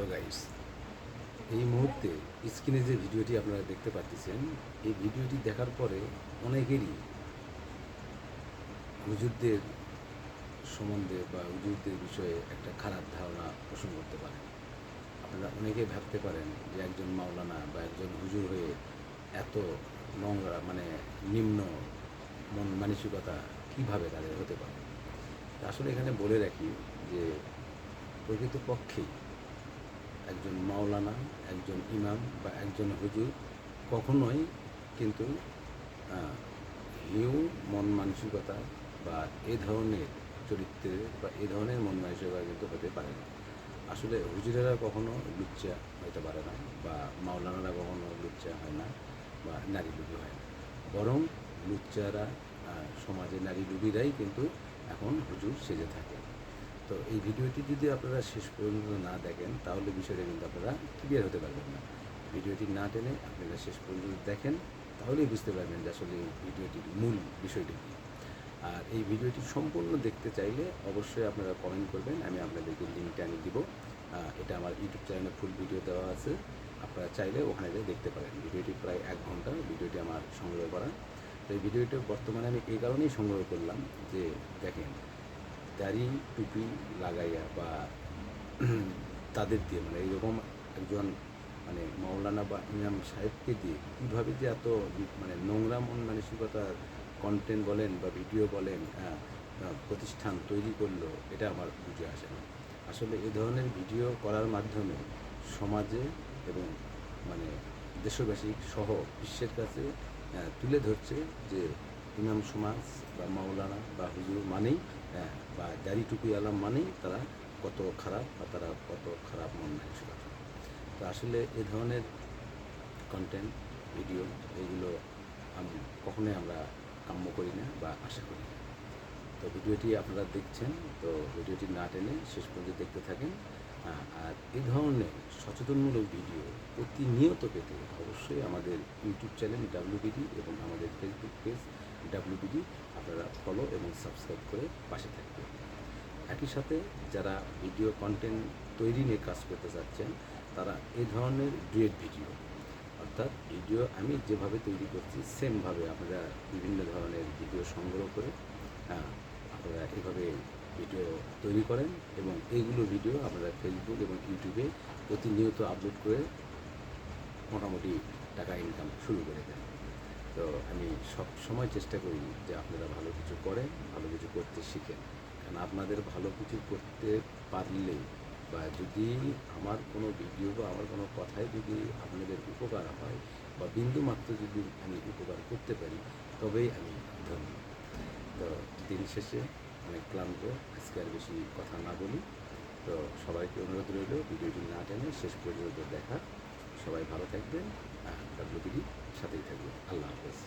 Hello guys, এই মুহূর্তে স্ক্রিনে যে ভিডিওটি আপনারা দেখতে পাচ্ছেন এই ভিডিওটি দেখার পরে অনেকেরই হুজুরদের সম্বন্ধে বা হুজুরদের বিষয়ে একটা খারাপ ধারণা পোষণ করতে পারে আপনারা অনেকে ভাবতে পারেন যে একজন মাওলানা বা একজন হুজুর হয়ে এত নোংরা মানে নিম্ন মন মানসিকতা কীভাবে তাদের হতে পারে? আসলে এখানে বলে রাখি যে প্রকৃতপক্ষেই একজন মাওলানা, একজন ইমাম বা একজন হুজুর কখনোই কিন্তু হিউ মন মানসিকতা বা এ ধরনের চরিত্রের বা এ ধরনের মন মানসিকতা কিন্তু হতে পারে না। আসলে হুজুরেরা কখনো লুচ্চা হতে পারে না বা মাওলানারা কখনো লুচ্চা হয় না বা নারী লুবি হয় না। বরং লুচ্চারা সমাজে নারী লুবিরাই কিন্তু এখন হুজুর সেজে থাকে। তো এই ভিডিওটি যদি আপনারা শেষ পর্যন্ত না দেখেন, তাহলে বিষয়টা কিন্তু আপনারা ক্লিয়ার হতে পারবেন না। ভিডিওটি না টেনে আপনারা শেষ পর্যন্ত দেখেন, তাহলেই বুঝতে পারবেন যে আসলে এই ভিডিওটির মূল বিষয়টি কী। আর এই ভিডিওটি সম্পূর্ণ দেখতে চাইলে অবশ্যই আপনারা কমেন্ট করবেন, আমি আপনাদেরকে লিঙ্কটা আমি দিব। এটা আমার ইউটিউব চ্যানেলে ফুল ভিডিও দেওয়া আছে। আপনারা চাইলে ওখানে যেয়ে দেখতে পারেন। ভিডিওটি প্রায় এক ঘণ্টা, ভিডিওটি আমার সংগ্রহ করা। তো এই ভিডিওটি বর্তমানে আমি এই কারণেই সংগ্রহ করলাম যে দেখেন দাড়ি টুপি লাগাইয়া বা তাদের দিয়ে মানে এইরকম একজন মানে মৌলানা বা ইমাম সাহেবকে দিয়ে কীভাবে যে এত মানে নোংরা মন মানসিকতার কন্টেন্ট বলেন বা ভিডিও বলেন হ্যাঁ, প্রতিষ্ঠান তৈরি করল এটা আমার বুঝে আসে না। আসলে এ ধরনের ভিডিও করার মাধ্যমে সমাজে এবং মানে দেশবাসী সহ বিশ্বের কাছে তুলে ধরছে যে ইমাম সমাজ বা মাওলানা বা হুজুর মানেই আহ, বা দাড়ি টুপি আলাম মানেই তারা কত খারাপ বা তারা কত খারাপ মন মানসিকতা। তো আসলে এ ধরনের কন্টেন্ট ভিডিও এগুলো আমি কখনোই আমরা কাম্য করি না বা আশা করি না। তো ভিডিওটি আপনারা দেখছেন তো ভিডিওটি না টেনে শেষ পর্যন্ত দেখতে থাকেন। আর এই ধরনের সচেতনমূলক ভিডিও প্রতিনিয়ত পেতে অবশ্যই আমাদের ইউটিউব চ্যানেল ডাব্লিউবিডি এবং আমাদের ফেসবুক পেজ ডাব্লিউবিডি আপনারা ফলো এবং সাবস্ক্রাইব করে পাশে থাকবেন। একই সাথে যারা ভিডিও কন্টেন্ট তৈরি নিয়ে কাজ করতে চাচ্ছেন তারা এই ধরনের ডুয়েট ভিডিও অর্থাৎ ভিডিও আমি যেভাবে তৈরি করছি সেমভাবে আপনারা বিভিন্ন ধরনের ভিডিও সংগ্রহ করে হ্যাঁ, আপনারা এভাবে ভিডিও তৈরি করেন এবং এইগুলো ভিডিও আপনারা ফেসবুক এবং ইউটিউবে প্রতিনিয়ত আপলোড করে মোটামুটি টাকা ইনকাম শুরু করে দেন। তো আমি সব সময় চেষ্টা করি যে আপনারা ভালো কিছু করেন, ভালো কিছু করতে শিখেন। কারণ আপনাদের ভালো কিছু করতে পারলে বা যদি আমার কোনো ভিডিও বা আমার কোনো কথায় যদি আপনাদের উপকার হয় বা বিন্দু মাত্র যদি আমি উপকার করতে পারি, তবেই আমি ধন্য। তো দিন শেষে অনেক ক্লান্ত, আজকে আর বেশি কথা না বলি। তো সবাইকে অনুরোধ রইল ভিডিওটি না টেনে শেষ পর্যন্ত দেখা। সবাই ভালো থাকবেন আর ডাব্লিউবিডি সাথেই থাকবেন। আল্লাহ হাফেজ।